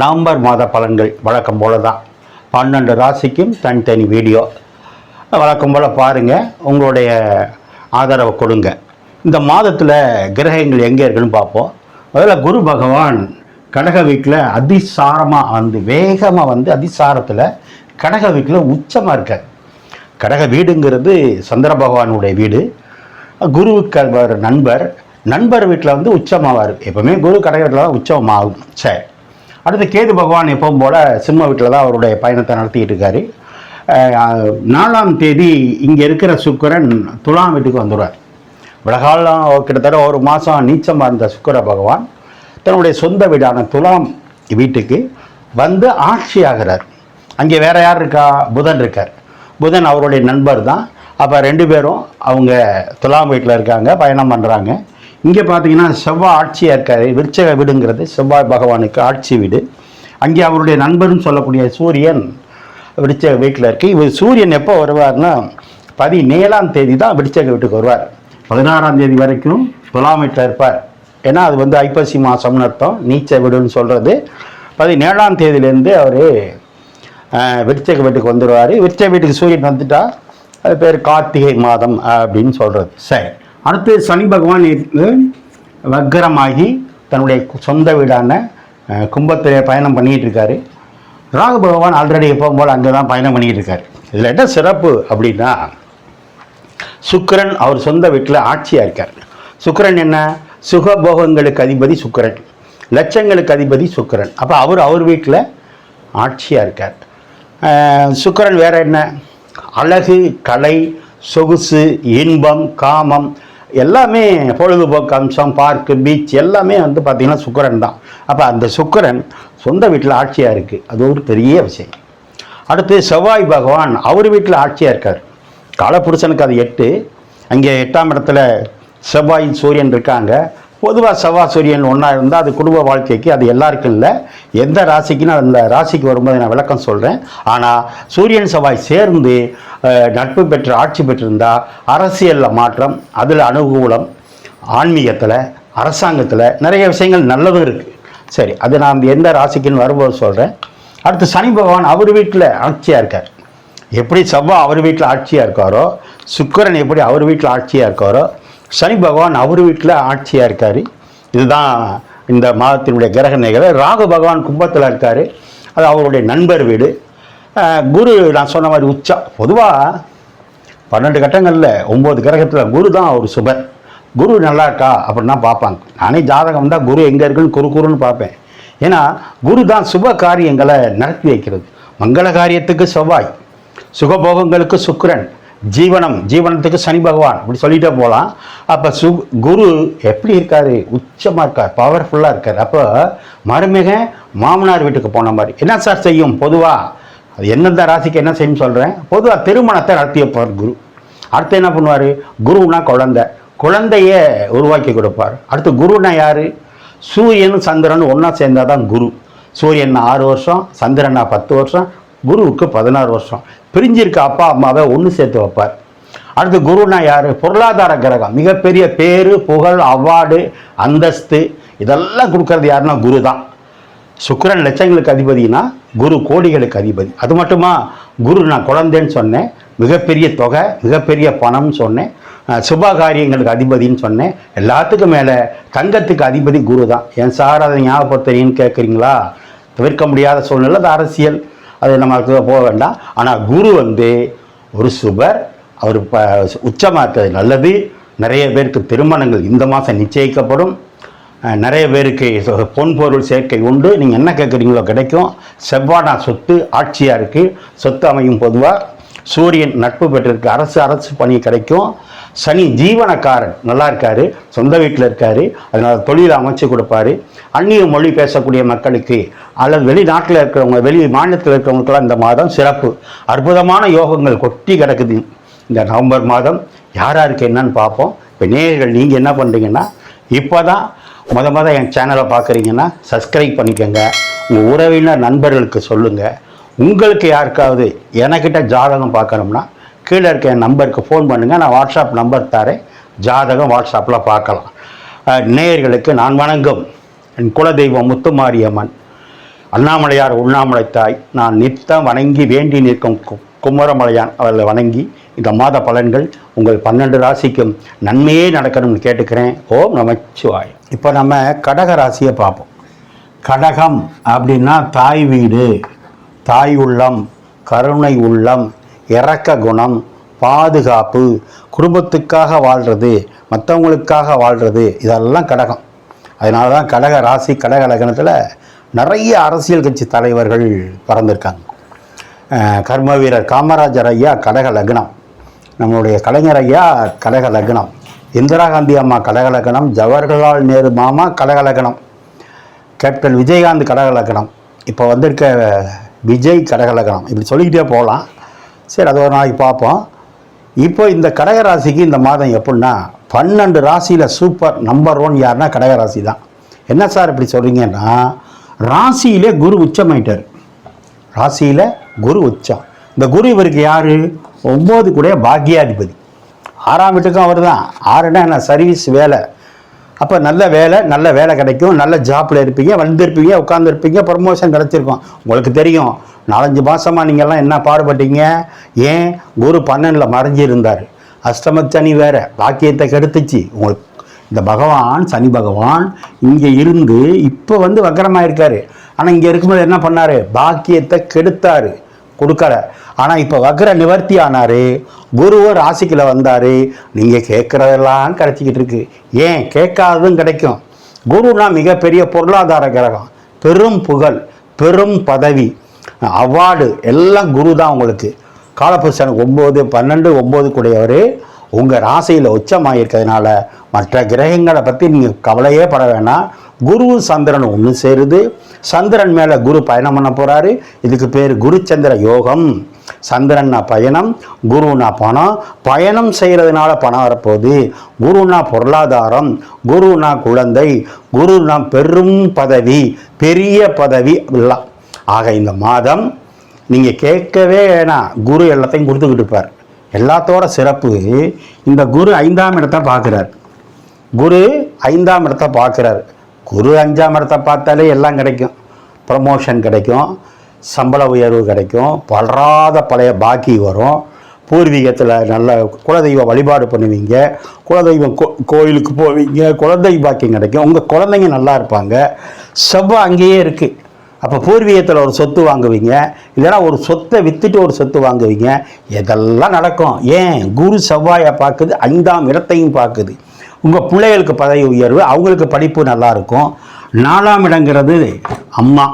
November மாத பலன்கள் வழக்கம் போல தான் பன்னெண்டு ராசிக்கும் தனித்தனி வீடியோ. வழக்கம் போல் பாருங்கள் உங்களுடைய ஆதரவை கொடுங்க. இந்த மாதத்தில் கிரகங்கள் எங்கே இருக்குன்னு பார்ப்போம். முதல்ல குரு பகவான் கடக வீட்டில் அதிசாரமாக வந்து வேகமாக வந்து அதிசாரத்தில் கடக வீட்டில் உச்சமாக இருக்கார். கடக வீடுங்கிறது சந்திர பகவானுடைய வீடு. குருவுக்கு நண்பர். நண்பர் வீட்டில் வந்து உச்சமாவார். எப்பவுமே குரு கடக வீட்டில் தான் உச்சமாகும். சரி. அடுத்து கேது பகவான் எப்பவும் போல் சிம்ம வீட்டில் தான் அவருடைய பயணத்தை நடத்திட்டு இருக்காரு. நாலாம் தேதி இங்கே இருக்கிற சுக்கரன் துலாம் வீட்டுக்கு வந்துடுவார். விலகாலம் கிட்டத்தட்ட ஒரு மாதம் நீச்சமாக இருந்த சுக்கர பகவான் தன்னுடைய சொந்த வீடான துலாம் வீட்டுக்கு வந்து ஆட்சி ஆகிறார். அங்கே வேற யார் இருக்கா? புதன் இருக்கார். புதன் அவருடைய நண்பர் தான். அப்போ ரெண்டு பேரும் அவங்க துலாம் வீட்டில் இருக்காங்க பயணம் பண்ணுறாங்க இங்கே பார்த்தீங்கன்னா செவ்வாய் ஆட்சியாக இருக்கார். விருச்சக வீடுங்கிறது செவ்வாய் பகவானுக்கு ஆட்சி வீடு. அங்கே அவருடைய நண்பர்னு சொல்லக்கூடிய சூரியன் விருச்சக வீட்டில் இருக்கு. இவர் சூரியன் எப்போ வருவார்னா பதினேழாம் தேதி தான் விருச்சக வீட்டுக்கு வருவார். பதினாறாம் தேதி வரைக்கும் துலாம் வீட்டில் இருப்பார். ஏன்னா அது வந்து ஐப்பசி மாதம்னு அர்த்தம். நீச்ச வீடுன்னு சொல்கிறது பதினேழாம் தேதியிலேருந்து அவர் விருச்சக வீட்டுக்கு வந்துடுவார் விருச்சக வீட்டுக்கு சூரியன் வந்துட்டா அது பேர் கார்த்திகை மாதம் அப்படின்னு சொல்கிறது சரி. அடுத்து சனி பகவான் வக்கரமாகி தன்னுடைய சொந்த வீடான கும்பத்திலே பயணம் பண்ணிகிட்டு இருக்காரு ராகு பகவான் ஆல்ரெடி எப்பவும் போல் அங்கே தான் பயணம் பண்ணிகிட்டு இருக்காரு இதில் என்ன சிறப்பு அப்படின்னா சுக்கிரன் அவர் சொந்த வீட்டில் ஆட்சியாக இருக்கார். சுக்கிரன் என்ன? சுகபோகங்களுக்கு அதிபதி சுக்கிரன். லட்சங்களுக்கு அதிபதி சுக்கிரன். அப்போ அவர் அவர் வீட்டில் ஆட்சியாக இருக்கார். சுக்கரன் வேறு என்ன? அழகு கலை சொகுசு இன்பம் காமம் எல்லாமே பொழுதுபோக்கு அம்சம் பார்க்கு பீச் எல்லாமே வந்து பார்த்திங்கன்னா சுக்கரன் தான். அப்போ அந்த சுக்கரன் சொந்த வீட்டில் ஆட்சியாக இருக்குது அது ஒரு பெரிய விஷயம். அடுத்து செவ்வாய் பகவான் அவர் வீட்டில் ஆட்சியாக இருக்கார். காலப்புருஷனுக்கு அது எட்டு. அங்கே எட்டாம் இடத்துல செவ்வாய் சூரியன் இருக்காங்க. பொதுவாக செவ்வாய் சூரியன் ஒன்றா இருந்தால் அது குடும்ப வாழ்க்கைக்கு அது எல்லாருக்கும் இல்லை. எந்த ராசிக்குன்னு அந்த ராசிக்கு வரும்போது நான் விளக்கம் சொல்கிறேன் ஆனால் சூரியன் செவ்வாய் சேர்ந்து நட்பு பெற்று ஆட்சி பெற்றிருந்தால் அரசியலில் மாற்றம் அதில் அனுகூலம் ஆன்மீகத்தில் அரசாங்கத்தில் நிறைய விஷயங்கள் நல்லதும் இருக்குது சரி அது நான் எந்த ராசிக்குன்னு வரும்போது சொல்கிறேன் அடுத்து சனி பகவான் அவர் வீட்டில் ஆட்சியாக இருக்கார். எப்படி செவ்வாய் அவர் வீட்டில் ஆட்சியாக இருக்காரோ சுக்கிரன் எப்படி அவர் வீட்டில் ஆட்சியாக இருக்காரோ சனி பகவான் அவர் வீட்டில் ஆட்சியாக இருக்கார். இதுதான் இந்த மாதத்தினுடைய கிரக நிகழ்வு. ராகு பகவான் கும்பத்தில் இருக்கார். அது அவருடைய நண்பர் வீடு. குரு நான் சொன்ன மாதிரி உச்சா பொதுவாக பன்னெண்டு கட்டங்களில் ஒம்பது கிரகத்தில் குரு தான் அவர் சுபர் குரு நல்லா இருக்கா அப்படின்னா பார்ப்பாங்க. நானே ஜாதகம் தான் குரு எங்கே இருக்குன்னு குரு குருன்னு பார்ப்பேன். ஏன்னா குரு தான் சுப காரியங்களை நடத்தி வைக்கிறது. மங்கள காரியத்துக்கு செவ்வாய் சுகபோகங்களுக்கு சுக்கிரன். ஜீவனம் ஜீவனத்துக்கு சனி பகவான் இப்படி சொல்லிட்டே போகலாம் அப்போ சு குரு எப்படி இருக்கார்? உச்சமாக இருக்கார் பவர்ஃபுல்லாக இருக்கார். அப்போ மருமக மாமனார் வீட்டுக்கு போன மாதிரி. என்ன சார் செய்யும்? பொதுவாக அது எந்தெந்த ராசிக்கு என்ன செய்யும் சொல்கிறேன் பொதுவாக திருமணத்தை நடத்தி வைப்பார் குரு. அடுத்து என்ன பண்ணுவார்? குருனா குழந்தை. குழந்தைய உருவாக்கி கொடுப்பார். அடுத்து குருனா யார்? சூரியன் சந்திரன் ஒன்றா சேர்ந்தால் தான் குரு. சூரியன் ஆறு வருஷம் சந்திரனா பத்து வருஷம் குருவுக்கு பதினாறு வருஷம். பிரிஞ்சிருக்க அப்பா அம்மாவை ஒன்று சேர்த்து வைப்பார். அடுத்து குருனா யார்? பொருளாதார கிரகம். மிகப்பெரிய பேரு புகழ் அவார்டு அந்தஸ்து இதெல்லாம் கொடுக்கறது யாருன்னா குரு தான் சுக்கரன் லட்சங்களுக்கு அதிபதினா குரு கோடிகளுக்கு அதிபதி. அது மட்டுமா? குரு நான் குழந்தைன்னு சொன்னேன் மிகப்பெரிய தொகை மிகப்பெரிய பணம்னு சொன்னேன் சுப காரியங்களுக்கு அதிபதின்னு சொன்னேன். எல்லாத்துக்கும் மேலே தங்கத்துக்கு அதிபதி குரு தான் ஏன் சார் அதை ஞாபகப்படுத்துறீங்கன்னு கேட்குறீங்களா தவிர்க்க முடியாத சூழ்நிலை அது அரசியல். அது நமக்கு போக வேண்டாம். ஆனால் குரு வந்து ஒரு சுபர் அவர் ப உச்சமாக இருக்கிறது நல்லது. நிறைய பேருக்கு திருமணங்கள் இந்த மாதம் நிச்சயிக்கப்படும். நிறைய பேருக்கு பொன்பொருள் பொன் பொருள் சேர்க்கை உண்டு. நீங்கள் என்ன கேட்குறீங்களோ கிடைக்கும். செவ்வானா சொத்து ஆட்சியாக இருக்குது சொத்து அமையும் பொதுவாக சூரியன் நட்பு பெற்றிருக்கு. அரசு அரசு பணி கிடைக்கும். சனி ஜீவனக்காரன் நல்லா இருக்காரு. சொந்த வீட்டில் இருக்காரு. அதனால் தொழில் அமைச்சு கொடுப்பாரு. அந்நிய மொழி பேசக்கூடிய மக்களுக்கு அல்லது வெளிநாட்டில் இருக்கிறவங்க வெளி மாநிலத்தில் இருக்கிறவங்களுக்கெல்லாம் இந்த மாதம் சிறப்பு. அற்புதமான யோகங்கள் கொட்டி கிடக்குது. இந்த நவம்பர் மாதம் யார் யாருக்கு என்னன்னு பார்ப்போம். இப்போ நேயர்கள் நீங்கள் என்ன பண்ணுறீங்கன்னா இப்போ தான் முத முத என் சேனலை பார்க்குறீங்கன்னா சப்ஸ்கிரைப் பண்ணிக்கோங்க. உங்கள் உறவினர் நண்பர்களுக்கு சொல்லுங்கள் உங்களுக்கு யாருக்காவது எனக்கிட்ட ஜாதகம் பார்க்கணும்னா கீழே இருக்க என் நம்பருக்கு ஃபோன் பண்ணுங்கள் நான் வாட்ஸ்அப் நம்பர் தரேன். ஜாதகம் வாட்ஸ்அப்பில் பார்க்கலாம். நேயர்களுக்கு நான் வணங்கும். என் குலதெய்வம் முத்துமாரியம்மன். அண்ணாமலையார் உண்ணாமலை தாய் நான் நித்தம் வணங்கி வேண்டி நிற்கும் கு- குமரமலையான் அவர்களை வணங்கி இந்த மாத பலன்கள் உங்கள் பன்னெண்டு ராசிக்கும் நன்மையே நடக்கணும்னு கேட்டுக்கிறேன். ஓம் நமச்சிவாய். இப்போ நம்ம கடக ராசியை பார்ப்போம். கடகம் அப்படின்னா தாய் வீடு தாய் உள்ளம் கருணை உள்ளம் இறக்க குணம் பாதுகாப்பு குடும்பத்துக்காக வாழ்கிறது மற்றவங்களுக்காக வாழ்கிறது இதெல்லாம் கடகம். அதனால தான் கடக ராசி கடக லக்னத்தில் நிறைய அரசியல் கட்சி தலைவர்கள் பிறந்திருக்காங்க. கர்ம வீரர் காமராஜர் ஐயா கடக லக்னம். நம்மளுடைய கலைஞர் ஐயா கடக லக்னம். இந்திரா காந்தி அம்மா கடக லக்னம். ஜவஹர்லால் நேரு மாமா கடக லக்னம். கேப்டன் விஜயகாந்த் கடகலக்கணம் இப்போ வந்திருக்க விஜய் கடகலக்கணம் இப்படி சொல்லிக்கிட்டே போகலாம். சரி அது ஒரு நாளைக்கு பார்ப்போம். இப்போ இந்த கடகராசிக்கு இந்த மாதம் எப்படின்னா பன்னெண்டு ராசியில் சூப்பர் நம்பர் ஒன் யாருன்னா கடகராசி தான். என்ன சார் இப்படி சொல்கிறீங்கன்னா ராசியிலே குரு உச்சமாயிட்டார் ராசியில் குரு உச்சம். இந்த குரு இவருக்கு யார்? ஒம்பது கூட பாக்கியாதிபதி. ஆறாம் வீட்டுக்கும் அவர் தான் ஆறுனா என்ன? சர்வீஸ் வேலை. அப்போ நல்ல வேலை நல்ல வேலை கிடைக்கும் நல்ல ஜாப்பில் இருப்பீங்க வந்திருப்பீங்க உட்காந்துருப்பீங்க ப்ரமோஷன் கிடச்சிருக்கும். உங்களுக்கு தெரியும் நாலஞ்சு மாதமாக நீங்கள்லாம் என்ன பாடுபட்டீங்க? ஏன்? குரு பன்னெண்டில் மறைஞ்சிருந்தார். அஷ்டமச்சனி வேறு பாக்கியத்தை கெடுத்துச்சு. உங்களுக்கு இந்த பகவான் சனி பகவான் இங்கே இருந்து இப்போ வந்து வக்கரமாக இருக்கார் ஆனால் இங்கே இருக்கும்போது என்ன பண்ணார்? பாக்கியத்தை கெடுத்தார். கொடுக்கல. ஆனால் இப்போ வக்ர நிவர்த்தி ஆனார். குருவ ராசிக்கில் வந்தார். நீங்கள் கேட்குறதெல்லாம் கிடச்சிக்கிட்டு இருக்கு. ஏன்? கேட்காததும் கிடைக்கும். குருனா மிகப்பெரிய பொருளாதார கிரகம். பெரும் புகழ் பெரும் பதவி அவார்டு எல்லாம் குரு தான் உங்களுக்கு. காலபுருஷன் ஒம்பது பன்னெண்டு ஒம்பது கூடையவர் உங்கள் ராசியில் உச்சமாயிருக்கிறதுனால மற்ற கிரகங்களை பற்றி நீங்கள் கவலையே பட வேணாம். குரு சந்திரன் ஒன்று சேருது. சந்திரன் மேலே குரு பயணம் பண்ண போகிறாரு இதுக்கு பேர் குருச்சந்திர யோகம். சந்திரன்னா பயணம் குருனா பணம். பயணம் செய்கிறதுனால பணம் வரப்போகுது. குருனா பொருளாதாரம் குருனா குழந்தை குருனா பெரும் பதவி பெரிய பதவி எல்லாம். ஆக இந்த மாதம் நீங்கள் கேட்கவே வேணாம். குரு எல்லாத்தையும் கொடுத்துக்கிட்டு இருப்பார். எல்லாத்தோட சிறப்பு இந்த குரு ஐந்தாம் இடத்தை பார்க்குறார். குரு ஐந்தாம் இடத்தை பார்க்குறார். குரு அஞ்சாம் இடத்தை பார்த்தாலே எல்லாம் கிடைக்கும். ப்ரமோஷன் கிடைக்கும். சம்பள உயர்வு கிடைக்கும். பலராத பழைய பாக்கி வரும். பூர்வீகத்தில் நல்ல குலதெய்வ வழிபாடு பண்ணுவீங்க. குலதெய்வம் கோ கோயிலுக்கு போவீங்க. குழந்தை பாக்கியம் கிடைக்கும். உங்கள் குழந்தைங்க நல்லா இருப்பாங்க. செவ்வாய் அங்கேயே இருக்குது அப்போ பூர்வீகத்தில் ஒரு சொத்து வாங்குவீங்க. இல்லைன்னா ஒரு சொத்தை விற்றுட்டு ஒரு சொத்து வாங்குவீங்க. இதெல்லாம் நடக்கும்? ஏன்? குரு செவ்வாயை பார்க்குது ஐந்தாம் இடத்தையும் பார்க்குது. உங்கள் பிள்ளைகளுக்கு பதவி உயர்வு அவங்களுக்கு படிப்பு நல்லாயிருக்கும் நாலாம் இடங்கிறது அம்மா.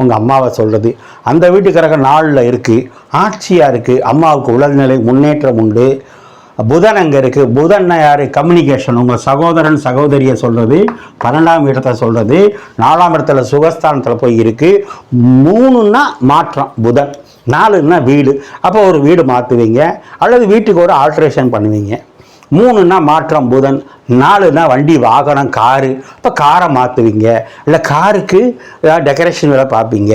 உங்கள் அம்மாவை சொல்கிறது அந்த வீட்டுக்காரங்க நாளில் இருக்குது ஆட்சியாக இருக்குது அம்மாவுக்கு உடல்நிலை முன்னேற்றம் உண்டு. புதன் அங்கே இருக்குது புதன்னா யார்? கம்யூனிகேஷன் உங்கள் சகோதரன் சகோதரியை சொல்கிறது பன்னெண்டாம் இடத்தை சொல்கிறது நாலாம் இடத்துல சுகஸ்தானத்தில் போய் இருக்குது மூணுன்னா மாற்றம் புதன். நாலுன்னா வீடு. அப்போ ஒரு வீடு மாற்றுவீங்க. அல்லது வீட்டுக்கு ஒரு ஆல்ட்ரேஷன் பண்ணுவீங்க. மூணுன்னா மாற்றம் புதன். நாலுனா வண்டி வாகனம் காரு. இப்போ காரை மாற்றுவீங்க. இல்லை காருக்கு டெக்கரேஷன் வேலை பார்ப்பீங்க.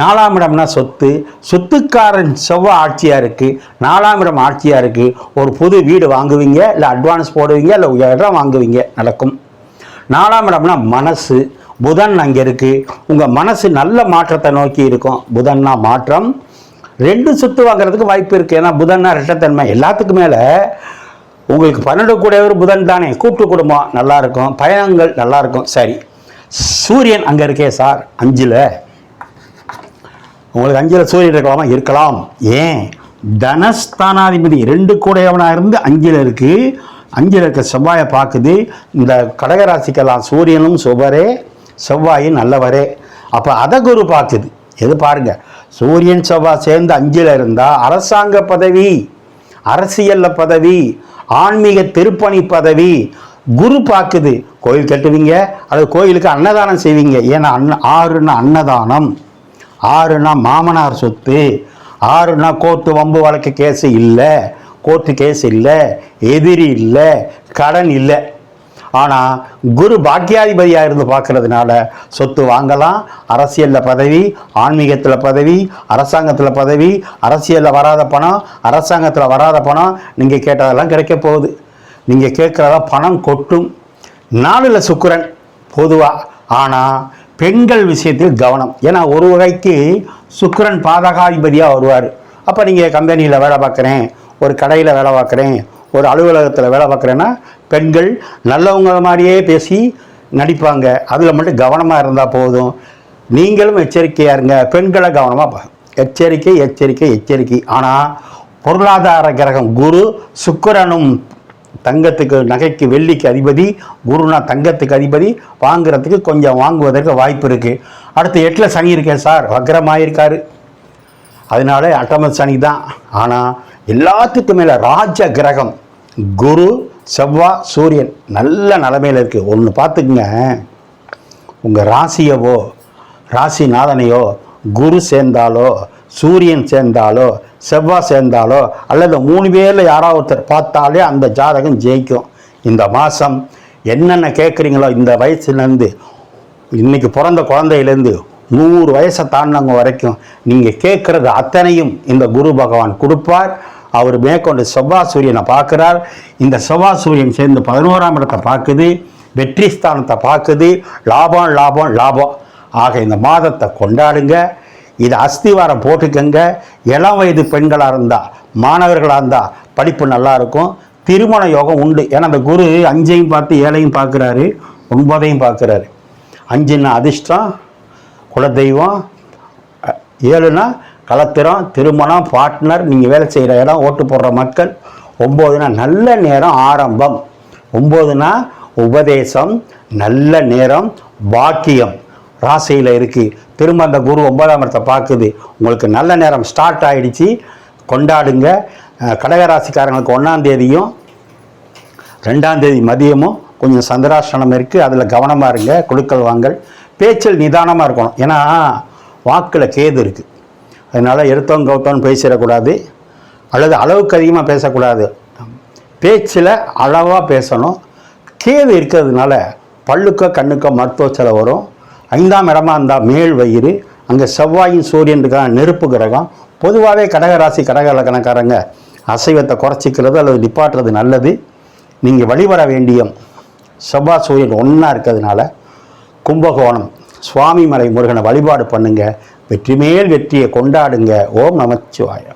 நாலாம் இடம்னா சொத்து. சொத்துக்காரன் செவ்வாய் ஆட்சியாக இருக்குது நாலாம் இடம் ஆட்சியாக இருக்குது ஒரு புது வீடு வாங்குவீங்க இல்லை அட்வான்ஸ் போடுவீங்க இல்லை இடம் வாங்குவீங்க நடக்கும். நாலாம் இடம்னா மனசு. புதன் அங்கே இருக்குது உங்கள் மனசு நல்ல மாற்றத்தை நோக்கி இருக்கும். புதன்னா மாற்றம். ரெண்டு சொத்து வாங்குறதுக்கு வாய்ப்பு இருக்குது ஏன்னா புதன்னா ரெட்டத்தன்மை எல்லாத்துக்கு மேலே உங்களுக்கு பன்னெண்டு கூடவர் புதன் தானே. கூட்டு குடும்பம் நல்லாயிருக்கும் பயணங்கள் நல்லாயிருக்கும் சரி. சூரியன் அங்கே இருக்கே சார். அஞ்சில். உங்களுக்கு அஞ்சில் சூரியன் இருக்கலாமா இருக்கலாம். ஏன்? தனஸ்தானாதிபதி ரெண்டு கூடையவனாக இருந்து அஞ்சில் இருக்குது அஞ்சில் இருக்க செவ்வாயை பார்க்குது. இந்த கடகராசிக்கெல்லாம் சூரியனும் சுவரே செவ்வாயும் நல்லவரே. அப்போ அதை குரு பார்க்குது. எது பாருங்க? சூரியன் செவ்வாய் சேர்ந்து அஞ்சில் இருந்தால் அரசாங்க பதவி அரசியலில் பதவி ஆன்மீக திருப்பணி பதவி குரு பார்க்குது. கோயில் கட்டுவீங்க அது கோயிலுக்கு அன்னதானம் செய்வீங்க. ஏன்னா அன்ன ஆறுனா அன்னதானம். ஆறுனா மாமனார் சொத்து ஆறுனா கோர்ட்டு வம்பு வழக்கு கேஸ் இல்லை கோர்ட்டு கேஸ் இல்லை எதிரி இல்லை கடன் இல்லை. ஆனால் குரு பாக்கியாதிபதியாக இருந்து பார்க்கறதுனால சொத்து வாங்கலாம் அரசியலில் பதவி ஆன்மீகத்தில் பதவி அரசாங்கத்தில் பதவி அரசியலில் வராத பணம் அரசாங்கத்தில் வராத பணம் நீங்கள் கேட்டதெல்லாம் கிடைக்க போகுது. நீங்கள் கேட்குறதா பணம் கொட்டும். நாளில் சுக்கரன் பொதுவாக ஆனால் பெண்கள் விஷயத்தில் கவனம். ஏன்னா ஒரு வகைக்கு சுக்கிரன் பாதகாதிபதியாக வருவார். அப்போ நீங்கள் கம்பெனியில் வேலை பார்க்குறேன் ஒரு கடையில் வேலை பார்க்குறேன் ஒரு அலுவலகத்தில் வேலை பார்க்குறேன்னா பெண்கள் நல்லவங்க மாதிரியே பேசி நடிப்பாங்க. அதில் மட்டும் கவனமாக இருந்தால் போதும். நீங்களும் எச்சரிக்கையாக இருங்க. பெண்களை கவனமாக பா எச்சரிக்கை எச்சரிக்கை எச்சரிக்கை. ஆனால் பொருளாதார கிரகம் குரு சுக்கிரனும் தங்கத்துக்கு நகைக்கு வெள்ளிக்கு அதிபதி குருனா தங்கத்துக்கு அதிபதி வாங்குறதுக்கு கொஞ்சம் வாங்குவதற்கு வாய்ப்பு இருக்குது அடுத்து எட்டில் சனி இருக்கேன் சார் வக்கரமாயிருக்காரு அதனால அட்டம சனி தான். ஆனால் எல்லாத்துக்கும் மேலே ராஜ கிரகம் குரு செவ்வா சூரியன் நல்ல நிலமையில் இருக்குது ஒன்று பார்த்துக்குங்க. உங்கள் ராசியவோ ராசிநாதனையோ குரு சேர்ந்தாலோ சூரியன் சேர்ந்தாலோ செவ்வாய் சேர்ந்தாலோ அல்லது மூணு பேரில் யாராவது ஒருத்தர் பார்த்தாலே அந்த ஜாதகம் ஜெயிக்கும். இந்த மாதம் என்னென்ன கேட்குறீங்களோ இந்த வயசுலேருந்து இன்னைக்கு பிறந்த குழந்தையிலேருந்து நூறு வயசை தாண்டினவங்க வரைக்கும் நீங்கள் கேட்குறது அத்தனையும் இந்த குரு பகவான் கொடுப்பார். அவர் மேற்கொண்டு செவ்வாய் சூரியனை பார்க்குறார். இந்த செவ்வாய் சூரியன் சேர்ந்து பதினோராம் இடத்தை பார்க்குது. வெற்றி ஸ்தானத்தை பார்க்குது. லாபம் லாபம் லாபம். ஆக இந்த மாதத்தை கொண்டாடுங்க. இது அஸ்திவாரம் போட்டுக்கங்க. இளம் வயது பெண்களாக இருந்தால் மாணவர்களாக இருந்தால் படிப்பு நல்லாயிருக்கும் திருமண யோகம் உண்டு. ஏன்னா அந்த குரு அஞ்சையும் பார்த்து ஏழையும் பார்க்குறாரு. ஒன்பதையும் பார்க்குறாரு. அஞ்சுன்னா அதிர்ஷ்டம் குலதெய்வம் ஏழுனா கலத்திரம் திருமணம் பார்ட்னர் நீங்கள் வேலை செய்கிற இடம் ஓட்டு போடுற மக்கள். ஒம்போதுனா நல்ல நேரம் ஆரம்பம். ஒம்போதுனா உபதேசம் நல்ல நேரம் பாக்கியம். ராசியில் இருக்குது திரும்ப அந்த குரு ஒன்பதாம் இடத்தை பார்க்குது. உங்களுக்கு நல்ல நேரம் ஸ்டார்ட் ஆகிடுச்சு கொண்டாடுங்க. கடகராசிக்காரங்களுக்கு ஒன்றாந்தேதியும் ரெண்டாந்தேதி ரெண்டாம் தேதி மதியமும் கொஞ்சம் சந்திராசனம் இருக்குது அதில் கவனமாக இருங்க. கொடுக்கல் வாங்கல். பேச்சில் நிதானமாக இருக்கணும். ஏன்னா வாக்கில் கேது இருக்குது அதனால் எடுத்தோம் கவுத்தோன்னு பேசிடக்கூடாது. அல்லது அளவுக்கு அதிகமாக பேசக்கூடாது. பேச்சில் அளவாக பேசணும். கேது இருக்கிறதுனால பல்லுக்கோ கண்ணுக்கோ மருத்துவ செலவு வரும். ஐந்தாம் இடமா இருந்தால் மேல் வயிறு அங்கே செவ்வாயும் சூரியன் இருக்கான் நெருப்பு கிரகம். பொதுவாகவே கடகராசி கடக கணக்காரங்க அசைவத்தை குறைச்சிக்கிறது அல்லது நிப்பாட்டுறது நல்லது. நீங்கள் வழிபட வேண்டிய செவ்வாய் சூரியன் ஒன்றா இருக்கிறதுனால கும்பகோணம் சுவாமிமலை முருகனை வழிபாடு பண்ணுங்க. வெற்றி மேல் வெற்றியை கொண்டாடுங்க. ஓம் நமச்சிவாயம்.